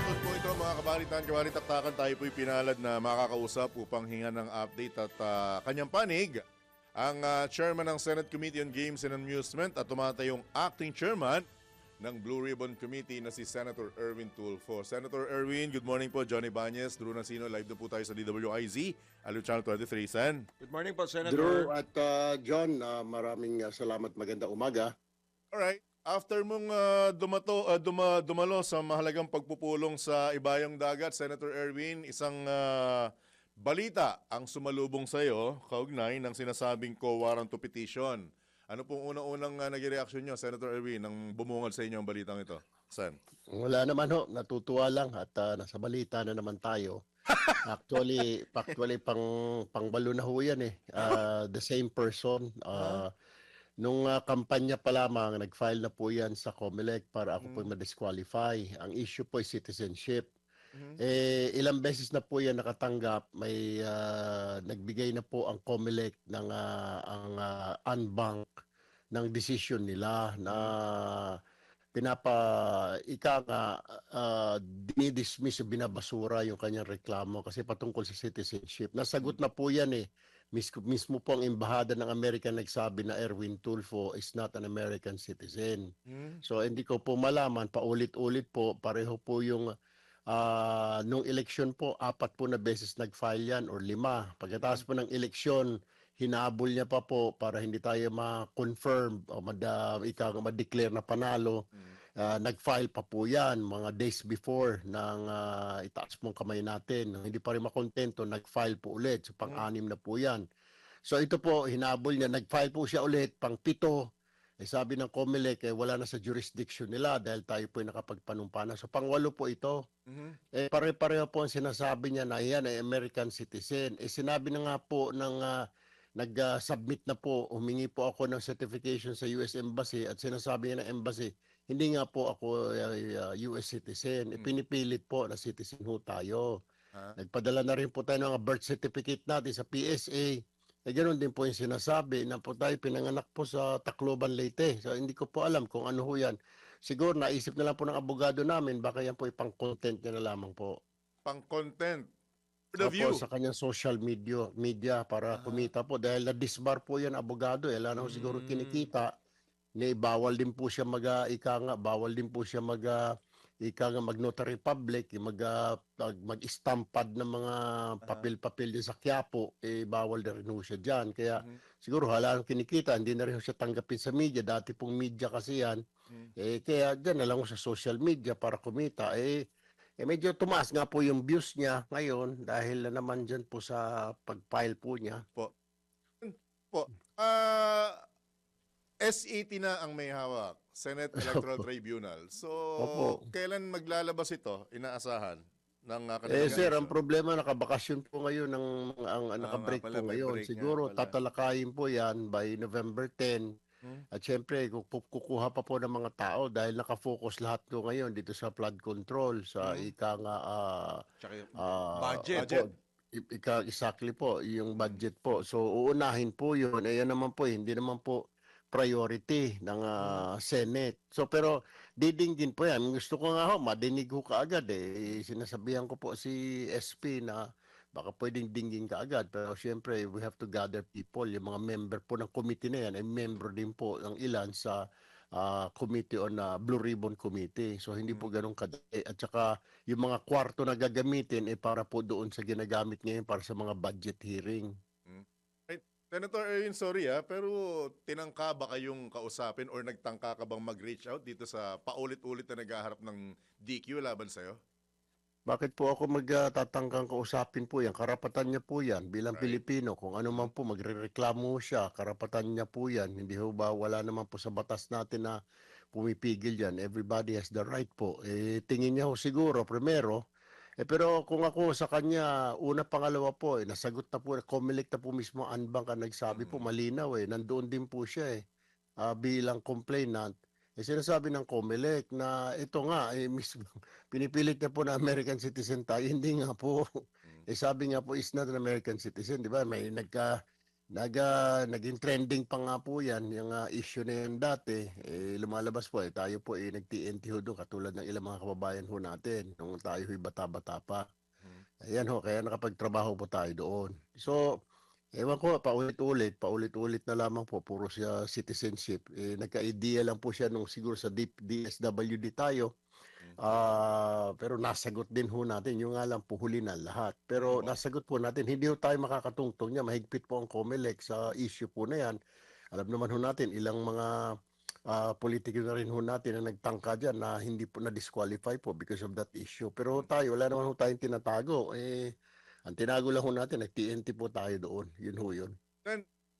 hapon po ito mga kabalitan, kabalitaktakan tayo po'y pinalad na makakausap upang hinga ng update at ah, kanyang panig ang ah, chairman ng Senate Committee on Games and Amusement at tumatayong acting chairman ng Blue Ribbon Committee na si Senator Erwin Tulfo. Senator Erwin, good morning po. Johnny Banyes, Drew Nasino, live na po tayo sa DWIZ, Alu Channel 23, Sen. Good morning po, Senator. Drew at uh, John, uh, maraming uh, salamat. Maganda umaga. Alright. After mong ah, dumato, ah, duma, dumalo sa mahalagang pagpupulong sa Ibayong Dagat, Senator Erwin, isang ah, balita ang sumalubong sa iyo, kaugnay ng sinasabing co-warrant to petition. Ano pong unang-unang uh, naging reaksyon nyo, Senator Erwin, nang bumungad sa inyo ang balitang ito? Sen. Wala naman ho, natutuwa lang at uh, nasa balita na naman tayo. Actually, actually pang pangbalo na ho yan eh. Uh, the same person. Uh, nung uh, kampanya pa lamang, nag-file na po yan sa COMELEC para ako po ma-disqualify. Ang issue po ay citizenship. Eh, ilang beses na po yan nakatanggap, may ah, nagbigay na po ang COMELEC ng ah, ang ah, unbank ng decision nila na pinapa ika nga uh, dinidismiss o binabasura yung kanyang reklamo kasi patungkol sa citizenship. Nasagot na po yan eh. Mis- mismo po ang embahada ng Amerika nagsabi na Erwin Tulfo is not an American citizen. So hindi ko po malaman, paulit-ulit po, pareho po yung ah, nung eleksyon po, apat po na beses nag-file yan or lima. Pagkatapos po ng eleksyon, hinabol niya pa po para hindi tayo ma-confirm o mada, ika, ma-declare na panalo. Ah, nag-file pa po yan mga days before ng ah, itaas mong kamay natin. Hindi pa rin makontento, nag-file po ulit. So, pang-anim na po yan. So ito po, hinabol niya. Nag-file po siya ulit, pang pito. Eh, sabi ng COMELEC, eh, wala na sa jurisdiction nila dahil tayo po ay nakapagpanumpa na. So pangwalo po ito. Eh, pare-pareho po ang sinasabi niya na yan ay American citizen. Eh, sinabi na nga po ng ah, nag-submit na po, humingi po ako ng certification sa US Embassy at sinasabi niya ng Embassy, hindi nga po ako ay, ah, US citizen. Eh, pinipilit po na citizen ho tayo. Ha? Nagpadala na rin po tayo ng birth certificate natin sa PSA. Eh, ganoon din po yung sinasabi na po tayo pinanganak po sa Tacloban, Leyte. So, hindi ko po alam kung ano ho yan. Siguro naisip na lang po ng abogado namin, baka yan po ipang content niya na lamang po. Pang-content. For the Opo, view. sa kanyang social media, media para kumita po. Dahil na-disbar po yan abogado. Eh, wala na ho siguro kinikita. Ni, bawal din po siya mag, ah, ika nga, bawal din po siya mag, ah, ika nga, mag-notary public, mag, ah, mag- mag-stampad ng mga papel-papel din sa Quiapo, eh, bawal na rin siya dyan. Kaya siguro wala nang kinikita, hindi na rin siya tanggapin sa media. Dati pong media kasi yan. Eh, kaya dyan na lang sa social media para kumita. Eh, eh medyo tumaas nga po yung views niya ngayon dahil na naman dyan po sa pag-file po niya. Po. Po. Ah, SET na ang may hawak. Senate Electoral Tribunal. So, Opo. kailan maglalabas ito? Inaasahan ng uh, Eh sir, ang problema nakabakasyon po ngayon ng ang, ang nakabreak pala, po ngayon. break Siguro tatalakayin po 'yan by November 10. At syempre, kuku- kukuha pa po ng mga tao dahil nakafocus lahat ko ngayon dito sa flood control, sa ika nga ah, yung ah, budget. Budget. ika, exactly po, yung budget po. So, uunahin po yun. Eh, yan naman po, hindi naman po priority ng ah, Senate. So, pero didinggin po yan. Gusto ko nga ho, madinig ho kaagad eh. Sinasabihan ko po si SP na baka pwedeng dinggin ka agad. Pero syempre, we have to gather people. Yung mga member po ng committee na yan, ay member din po ng ilan sa ah, committee on ah, Blue Ribbon Committee. So hindi po ganun kadali. At saka yung mga kwarto na gagamitin ay para po doon sa ginagamit ngayon para sa mga budget hearing. Senator Erwin, sorry ah, pero tinangka ba kayong kausapin or nagtangka ka bang mag-reach out dito sa paulit-ulit na naghaharap ng DQ laban sa'yo? Bakit po ako magtatangkang kausapin po yan? Karapatan niya po yan bilang Right. Pilipino. Kung ano man po, magre-reklamo siya. Karapatan niya po yan. Hindi ho ba wala naman po sa batas natin na pumipigil yan. Everybody has the right po. Eh, tingin niya ho siguro, primero, eh, pero kung ako sa kanya, una, pangalawa po, eh, nasagot na po, Comelec na po mismo, Anbang ka nagsabi po, malinaw eh, nandoon din po siya eh, ah, bilang complainant. Eh, sinasabi ng Comelec na ito nga, eh, mismo, pinipilit niya po na American citizen tayo, hindi nga po. Eh, sabi nga po, is not an American citizen, di ba? May nagka, Nag, ah, naging trending pa nga po yan, yung ah, issue na yan dati. Eh, lumalabas po eh, tayo po eh, nag-TNT ho doon, katulad ng ilang mga kababayan ho natin, nung tayo ho'y bata-bata pa. Hmm. Ayan ho, kaya nakapagtrabaho po tayo doon. So, ewan ko, paulit-ulit, paulit-ulit na lamang po, puro siya citizenship. Eh, nagka-idea lang po siya nung siguro sa DSWD tayo. Ah, pero nasagot din ho natin, yung nga lang po huli na lahat. Pero nasagot po natin, hindi ho tayo makakatungtong niya, mahigpit po ang COMELEC sa issue po na yan. Alam naman ho natin, ilang mga ah, politiko na rin ho natin na nagtangka dyan na hindi po na-disqualify po because of that issue. Pero tayo, wala naman ho tayong tinatago. Eh, ang tinago lang ho natin, nag-TNT po tayo doon. Yun ho yun.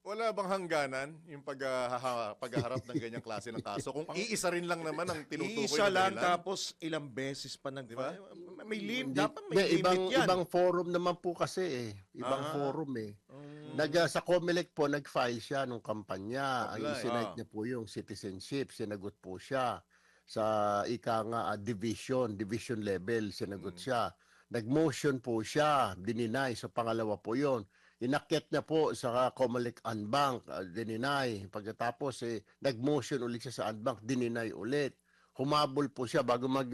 Wala bang hangganan yung pag, ah, paghaharap ng ganyang klase ng kaso? Kung iisa rin lang naman ang tinutukoy Isa na lang dahilan. tapos ilang beses pa nag Di ba? May lim, Hindi- dapat may hindi, limit ibang, yan. ibang forum naman po kasi eh. Ibang Ah. forum eh. Mm. Nag, ah, sa COMELEC po, nag-file siya nung kampanya. Ang Apply, isinite ah. niya po yung citizenship. Sinagot po siya. Sa ika nga ah, division, division level, sinagot Mm. siya. Nag-motion po siya, dininay. So pangalawa po yon Inakyat niya po sa COMELEC Unbank, uh, dininay. Pagkatapos, eh, nag-motion ulit siya sa Unbank, dininay ulit. Humabol po siya bago mag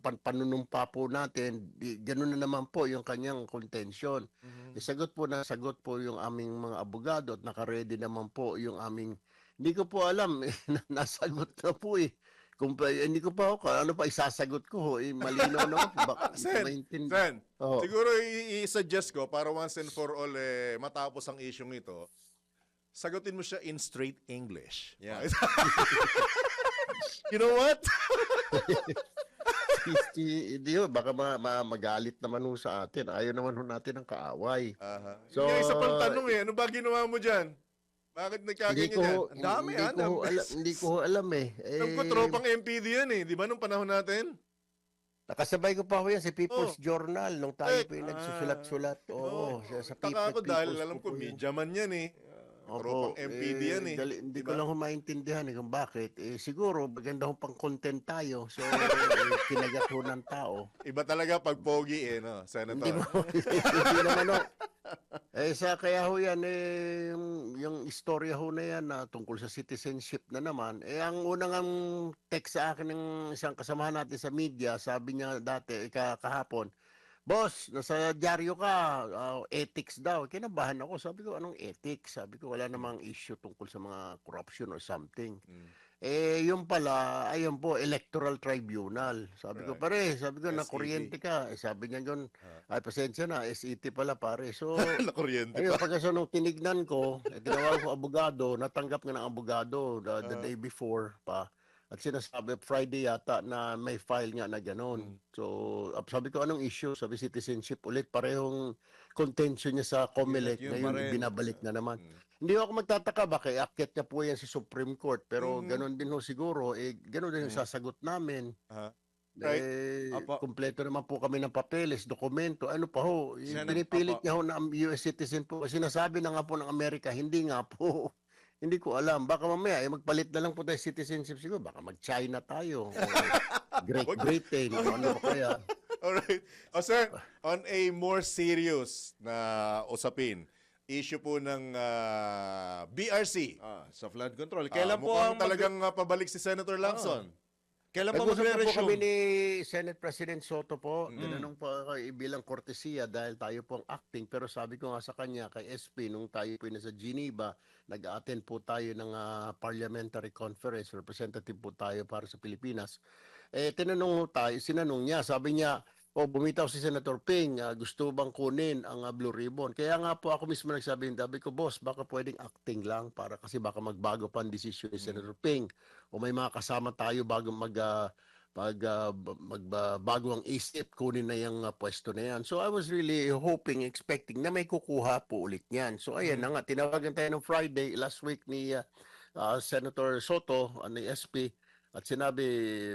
pan- panunumpa po natin. Di, ganun na naman po yung kanyang contention. Mhm. Eh, Sagot po na sagot po yung aming mga abogado at nakaredy naman po yung aming hindi ko po alam na- nasagot na po eh. Kung pa, eh, hindi ko pa ako ano pa isasagot ko ho, eh, malinaw naman po baka Sen. Sen, Oo. siguro i-suggest ko para once and for all eh, matapos ang isyong ito, sagutin mo siya in straight English. Yeah. you know what? Hindi ho, baka ma, ma- magalit naman ho sa atin. Ayaw naman ho natin ng kaaway. Aha. So- Yung isa pang tanong eh, ano ba ginawa mo dyan? Bakit nagkaganyan ko yan? Ang dami, hindi ah, ko ho alam, hindi ko ho alam eh. eh Nagpatropang MPD yan eh, di ba nung panahon natin? nakasabay ko pa ho yan sa People's Journal nung tayo Eh, po yung ah. nagsusulat-sulat. Oo, sa, sa Taka ako People's dahil People's alam ko, po po yun. media man yan eh. Tropang MPD yan eh. dali- hindi Di ko lang ho maintindihan eh kung bakit. Eh, siguro, maganda ho pang content tayo. So, eh, kinagat ho ng tao. Iba talaga pag pogi eh, no, Hindi mo, Senator. hindi naman ho. Eh, sa kaya ho yan, eh, yung, yung istorya ho na yan na tungkol sa citizenship na naman, eh, ang unang ang text sa akin ng isang kasamahan natin sa media, sabi niya dati, eh, ka- kahapon, Boss, nasa dyaryo ka, ah, ethics daw. Kinabahan ako. Sabi ko, anong ethics? Sabi ko, wala namang issue tungkol sa mga corruption or something. Mm. Eh, yung pala, ayun po, electoral tribunal. Sabi ko, Right. pare, sabi ko, SET. nakuryente ka. Eh, sabi niya yun, Ah. ay, pasensya na, SET pala, pare. So, Nakuryente ayun, pa. pagka nung tinignan ko, eh, tinawag ko abogado, natanggap nga ng abogado the, the Ah. day before pa. At sinasabi, Friday yata na may file nga na gano'n. Mm. So, up- sabi ko, anong issue? Sabi, citizenship ulit. Parehong contention niya sa COMELEC. Yun, yun Ngayon, pa rin. binabalik na naman. Mm. Hindi ako magtataka ba kay akyat niya po yan sa Supreme Court pero Mhm. ganun din ho siguro eh ganun din yung Mhm. sasagot namin. Aha. Right. Eh, Apo. kumpleto naman po kami ng papeles, dokumento, ano pa ho. eh, Sen- Pinipilit Apo. niya ho na ang US citizen po. Sinasabi na nga po ng Amerika, hindi nga po. Hindi ko alam. Baka mamaya, eh, magpalit na lang po tayo citizenship siguro. Baka mag-China tayo. Great Britain. o ano pa kaya. Alright. O sir, on a more serious na usapin, issue po ng ah, BRC. Ah, sa flood control. Ah, Kailan po mukhang ang mag- Ah. talagang ah, pabalik si Senator Lacson. Kailan po Nag-usap na po magre-resume? kami ni Senate President Soto po. Mm. Tinanong po ako eh, bilang kortesiya dahil tayo po ang acting. Pero sabi ko nga sa kanya, kay SP, nung tayo po nasa Geneva, nag-attend po tayo ng ah, parliamentary conference. Representative po tayo para sa Pilipinas. Eh, tinanong tayo, sinanong niya, sabi niya, o bumitaw si Senator Ping, ah, gusto bang kunin ang ah, Blue Ribbon? Kaya nga po ako mismo nagsabi, sabi ko, boss, baka pwedeng acting lang para kasi baka magbago pa ang desisyon ni Mm. Senator Ping o may mga kasama tayo bago mag ah, pag ah, b- magbago ang isip kunin na yung ah, pwesto na yan. So I was really hoping, expecting na may kukuha po ulit niyan. So ayan na nga, tinawagan tayo ng Friday last week ni ah, ah, Senator Soto, uh, ni SP, at sinabi,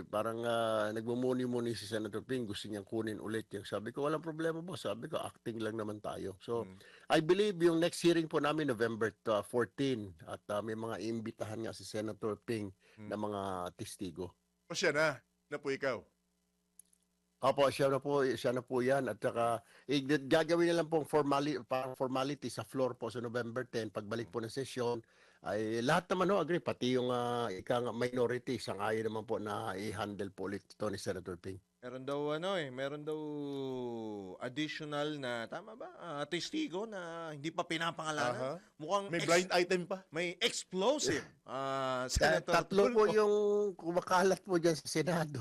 parang uh, nagmumuni-muni si Senator Ping, gusto niyang kunin ulit yung sabi ko, walang problema po. Sabi ko, acting lang naman tayo. So, Mm. I believe yung next hearing po namin November uh, 14 at uh, may mga imbitahan nga si Senator Ping Hmm. na mga testigo. O siya na, na po ikaw. Opo, siya na po, siya na po yan. At saka, eh, gagawin na lang pong formali, formality sa floor po sa November 10. Pagbalik po ng sesyon, ay lahat naman ho, agree. Pati yung uh, ika nga minority, sangayon naman po na i-handle po ulit ito ni Senator Ping. Meron daw ano eh, meron daw additional na tama ba? Ah, testigo na hindi pa pinapangalanan. Aha. Mukhang May ex- blind item pa. may explosive. Ah, Kaya Senator tatlo po Tulfo. yung kumakalat po dyan sa Senado.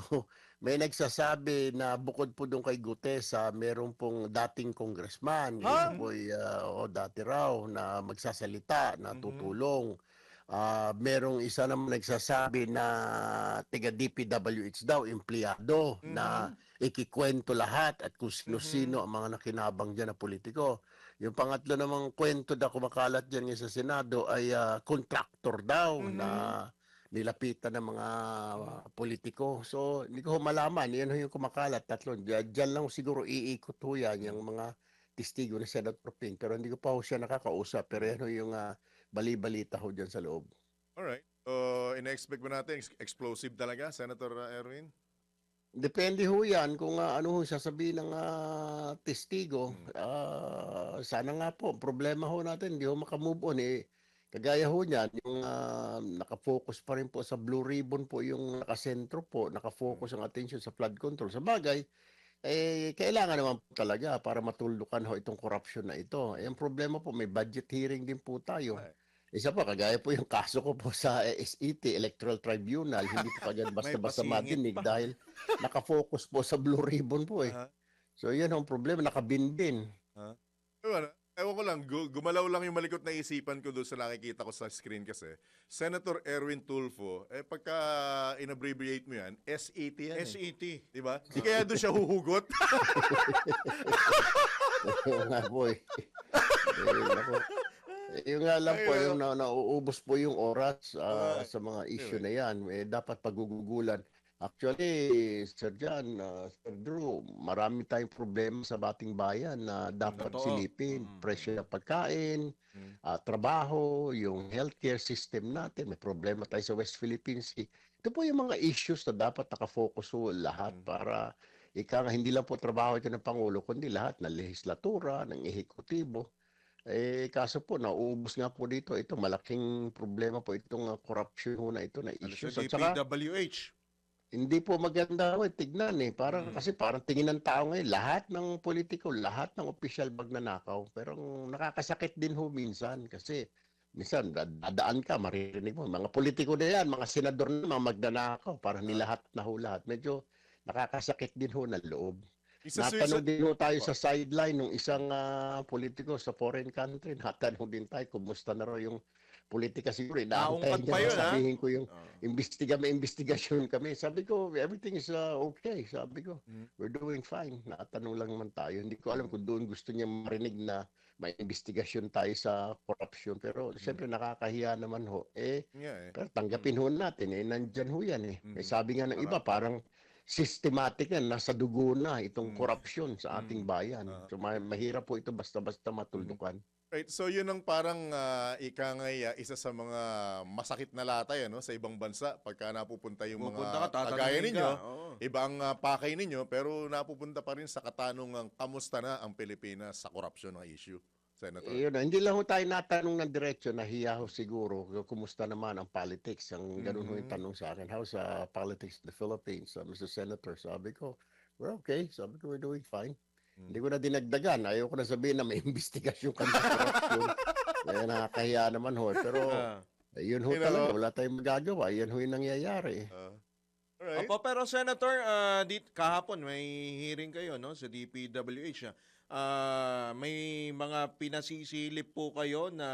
May nagsasabi na bukod po doon kay Gutesa, meron pong dating congressman. Yun po ay, ah, o dati raw na magsasalita, na tutulong. Ah, merong isa naman nagsasabi na tiga DPWH daw, empleyado, na ikikwento lahat at kung sino-sino ang mga nakinabang dyan na politiko. Yung pangatlo namang kwento na kumakalat dyan sa Senado ay ah, contractor daw Mhm. na nilapitan ng mga politiko. So, hindi ko malaman. Yan yung kumakalat. Tatlo. Diyan, lang siguro iikot ho yan yung mga testigo ni Senator Ping. Pero hindi ko pa ho siya nakakausap. Pero yan ho yung ah, bali-balita ho dyan sa loob. Alright. So, ina-expect ba natin ex- explosive talaga, Senator uh, Erwin? Depende ho yan kung ah, ano ho sasabihin ng ah, testigo. Hmm. Ah, sana nga po, problema ho natin, hindi ho makamove on eh. Kagaya ho niyan, yung ah, nakafocus pa rin po sa blue ribbon po yung nakasentro po, nakafocus ang attention sa flood control. Sa bagay, eh, kailangan naman po talaga para matuldukan ho itong corruption na ito. Eh, ang problema po, may budget hearing din po tayo. Ay. Isa pa, kagaya po yung kaso ko po sa SET, Electoral Tribunal, hindi po kagad basta-basta pa. dahil nakafocus po sa blue ribbon po eh. So yan ang problema, nakabinbin. Ewan, ewan ko lang, gu- gumalaw lang yung malikot na isipan ko doon sa nakikita ko sa screen kasi. Senator Erwin Tulfo, eh pagka in-abbreviate mo yan, SET yan eh. SET. Di ba? Di kaya doon siya huhugot. Oo nga po eh. eh. Eh, Yung nga lang po, Ayun. yung na, nauubos po yung oras ah, Ah, sa mga issue na yan. Eh, dapat pagugugulan. Actually, Sir John, ah, Sir Drew, marami tayong problema sa bating bayan na dapat Totoo. silipin. Mm. Presyo ng pagkain, Mm. ah, trabaho, yung healthcare system natin. May problema tayo sa West Philippine Sea. Ito po yung mga issues na dapat nakafocus po lahat Mm. para ika nga hindi lang po trabaho ito ng Pangulo, kundi lahat ng legislatura, ng ehekutibo. Eh, kaso po, nauubos nga po dito. Ito, malaking problema po itong uh, corruption na ito na Ano issues. sa DPWH? Hindi po maganda ho, eh, tignan eh. Parang, Mm. kasi parang tingin ng tao ngayon, lahat ng politiko, lahat ng opisyal magnanakaw. Pero nakakasakit din ho minsan kasi minsan da- dadaan ka, maririnig mo, mga politiko na yan, mga senador na, mga magnanakaw, parang nilahat na ho lahat. Medyo nakakasakit din ho ng loob. Isa sa- Natanong din ho tayo sa sideline ng isang ah, politiko sa foreign country. Natanong din tayo, kumusta na raw yung politika siguro. Naungkat Inaantay pa niya ha? sabihin ko yung Oh. Imbestiga, may investigasyon kami. Sabi ko, everything is ah, okay. Sabi ko, Mm. we're doing fine. Natanong lang naman tayo. Hindi ko alam kung doon gusto niya marinig na may investigasyon tayo sa corruption. Pero siyempre nakakahiya naman ho. Eh, Nga eh. pero tanggapin ho natin. Eh, nandyan ho yan eh. Mm. Eh, sabi nga ng iba, parang systematic yan. Nasa dugo na itong Mm. corruption sa ating Mm. bayan. Ah. So ma- mahirap po ito basta-basta matuldukan. Right, so yun ang parang uh, ika nga uh, isa sa mga masakit na latay ano, sa ibang bansa pagka napupunta yung Pupunta mga ka, tatanungin kagaya ka. ninyo. Oo. Ibang uh, pakay ninyo pero napupunta pa rin sa katanungang kamusta na ang Pilipinas sa korupsyon na issue, Senator. Eh, yun, hindi lang ho tayo natanong ng diretsyo, nahiya ho siguro. Kumusta naman ang politics? Ang ganun ho yung tanong sa akin. How's uh, politics in the Philippines, uh, Mr. Senator? Sabi ko, we're okay. Sabi ko, we're doing fine. Mm. Hindi ko na dinagdagan. Ayaw ko na sabihin na may investigasyon kami sa corruption. Kaya nakakahiya naman ho. Pero Ah. yun ho talaga. Wala tayong magagawa. Yan ho yung nangyayari. Uh, alright. Opo, pero Senator, ah, di, kahapon may hearing kayo no sa DPWH. Ah, may mga pinasisilip po kayo na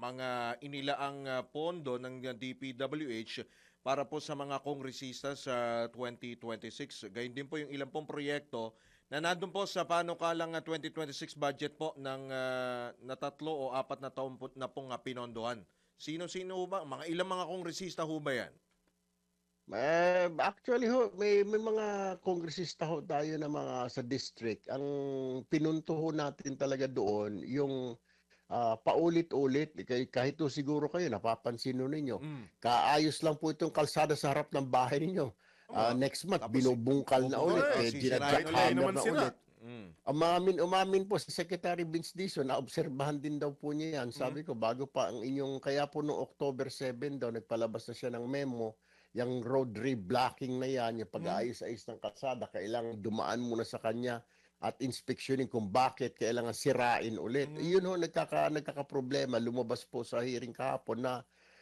mga inilaang pondo ng DPWH para po sa mga kongresista sa 2026. Gayun din po yung ilang pong proyekto na nandun po sa panukalang ah, 2026 budget po ng ah, na tatlo o apat na taon po na pong ah, pinondohan. Sino-sino ba? Mga ilang mga kongresista ho ba yan? Eh, actually ho, may, may mga kongresista ho tayo na mga sa district. Ang pinunto ho natin talaga doon, yung ah, paulit-ulit, kahit, ho siguro kayo, napapansin ho ninyo, Mm. kaayos lang po itong kalsada sa harap ng bahay ninyo. Ah, next month, Tapos, binubungkal na ulit. eh, naman na sila. ulit. Mm. Umamin, umamin po si Secretary Vince Dizon, naobserbahan din daw po niya yan. Sabi ko, bago pa ang inyong, kaya po noong October 7 daw, nagpalabas na siya ng memo, yung road reblocking na yan, yung Mm-hmm. pag-aayos-ayos ng kalsada, kailangan dumaan muna sa kanya at inspeksyonin kung bakit kailangan sirain ulit. Mm-hmm. Yun ho, nagkaka, nagkakaproblema. Lumabas po sa hearing kahapon na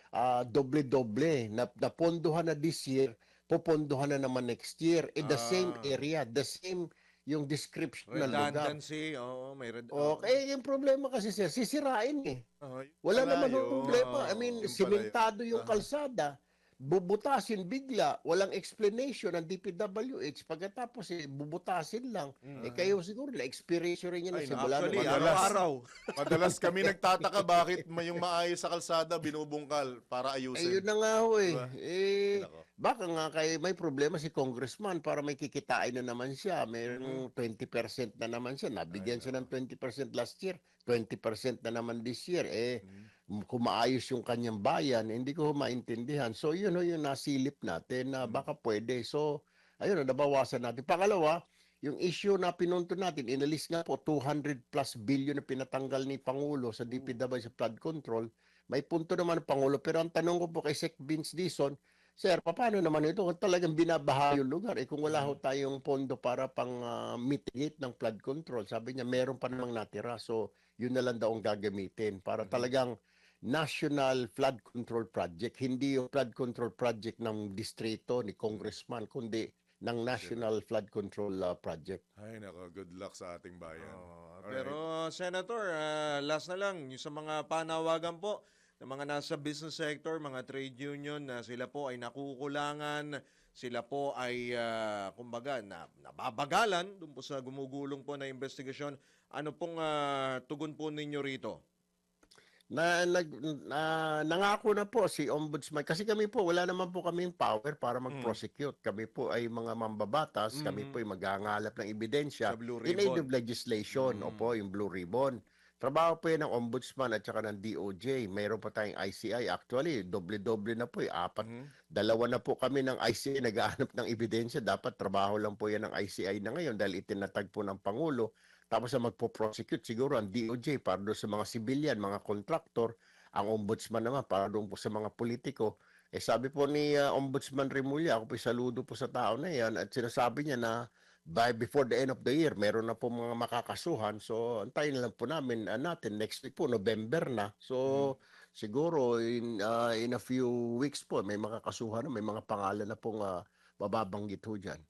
ah, doble-doble, na, napondohan na this year, popondohan na naman next year. In the same Ah. area, the same yung description ng lugar. Redundancy, oo, may red... Okay, yung problema kasi sir, sisirain eh. Ah, Wala naman yun. yung problema. I mean, yun. simentado yung Aha. kalsada, bubutasin bigla, walang explanation ng DPWH. Pagkatapos eh, bubutasin lang. Eh kayo siguro, na-experience rin yun Ay, na simula actually, naman. madalas. araw-araw. Madalas kami nagtataka bakit may yung maayos sa kalsada binubungkal para Eh, ayusin. yun na nga ho eh. Diba? Eh, baka nga kay may problema si congressman para may kikitain na naman siya. Mayroong 20% na naman siya. Nabigyan siya ng 20% last year. 20% na naman this year. Eh, kung maayos yung kanyang bayan, hindi ko maintindihan. So, yun ho yung nasilip natin na baka pwede. So, ayun, nabawasan natin. Pangalawa, yung issue na pinunto natin, inalis nga po 200 plus billion na pinatanggal ni Pangulo sa DPW sa flood control. May punto naman ang Pangulo. Pero ang tanong ko po kay Sec Vince Dison, Sir, paano naman ito? Kung talagang binabaha yung lugar, eh kung wala ho tayong pondo para pang ah, mitigate ng flood control, sabi niya meron pa namang natira. So, yun na lang daw ang gagamitin para talagang national flood control project, hindi yung flood control project ng distrito ni congressman, kundi ng national flood control ah, project. Ay, nako, good luck sa ating bayan. Alright. pero Senator, ah, last na lang yung sa mga panawagan po ng mga nasa business sector, mga trade union na sila po ay nakukulangan, sila po ay ah, kumbaga na nababagalan doon po sa gumugulong po na investigasyon. Ano pong ah, tugon po ninyo rito? Na nag na, nangako na po si ombudsman kasi kami po wala naman po kaming power para mag-prosecute. Kami po ay mga mambabatas, kami Mhm. po ay magangalap ng ebidensya of legislation. Mm. Opo, yung Blue Ribbon. Trabaho po yan ng ombudsman at saka ng DOJ. Mayroon pa tayong ICI. Actually, doble-doble na po. Eh. Apat, Mhm. dalawa na po kami ng ICI naghahanap ng ebidensya. Dapat trabaho lang po yan ng ICI na ngayon dahil itinatag po ng Pangulo. Tapos ang magpo-prosecute siguro ang DOJ para doon sa mga civilian, mga contractor. Ang ombudsman naman para doon po sa mga politiko. Eh sabi po ni uh, Ombudsman Remulla, ako po saludo po sa tao na yan at sinasabi niya na by before the end of the year, meron na po mga makakasuhan. So antayin na lang po namin uh, natin next week po November na. So siguro in uh, in a few weeks po may makakasuhan na, may mga pangalan na pong uh, mababanggit ho diyan.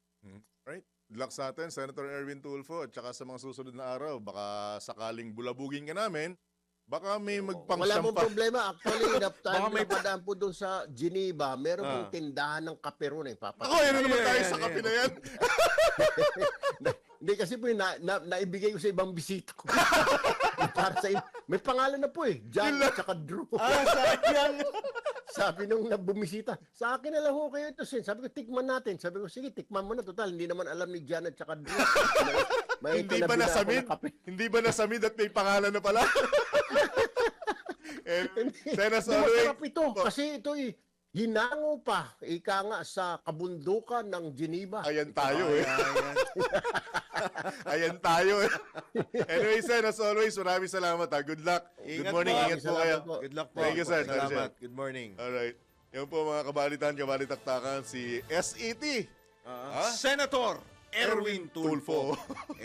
Right? Good luck sa atin, Senator Erwin Tulfo. At saka sa mga susunod na araw, baka sakaling bulabugin ka namin, baka may Wala magpangsyampa. pong problema. Actually, Baka dapat may- may padaan po doon sa Geneva, meron Ah. pong tindahan ng kape ron eh. Papat- Ako, yan na naman tayo sa kape na yan. Hindi kasi po yun, na, na, naibigay ko sa ibang bisita ko. Para sa may pangalan na po eh. John at saka Drew. Ah, sayang. Sabi nung nabumisita, sa akin na lang ho kayo ito, Sen. Sabi ko, tikman natin. Sabi ko, sige, tikman mo na. Total, hindi naman alam ni John at saka Drew. May, Hindi ba nasamid? kape. Hindi ba nasamid at may pangalan na pala? And, Sen, as always, masarap ito. Kasi ito eh, hinango pa, ika nga, sa kabundukan ng Geneva. ayan tayo eh. Ayan tayo eh. Anyway, Sen, as always, maraming salamat ha. Good luck. Good Ingat morning, po. ingat po kayo. po. Good luck po. Thank you, sir. Salamat. Good morning. Alright. Yan po mga kabalitan, kabalitaktakan, si SET. Ah, Senator Erwin Tulfo.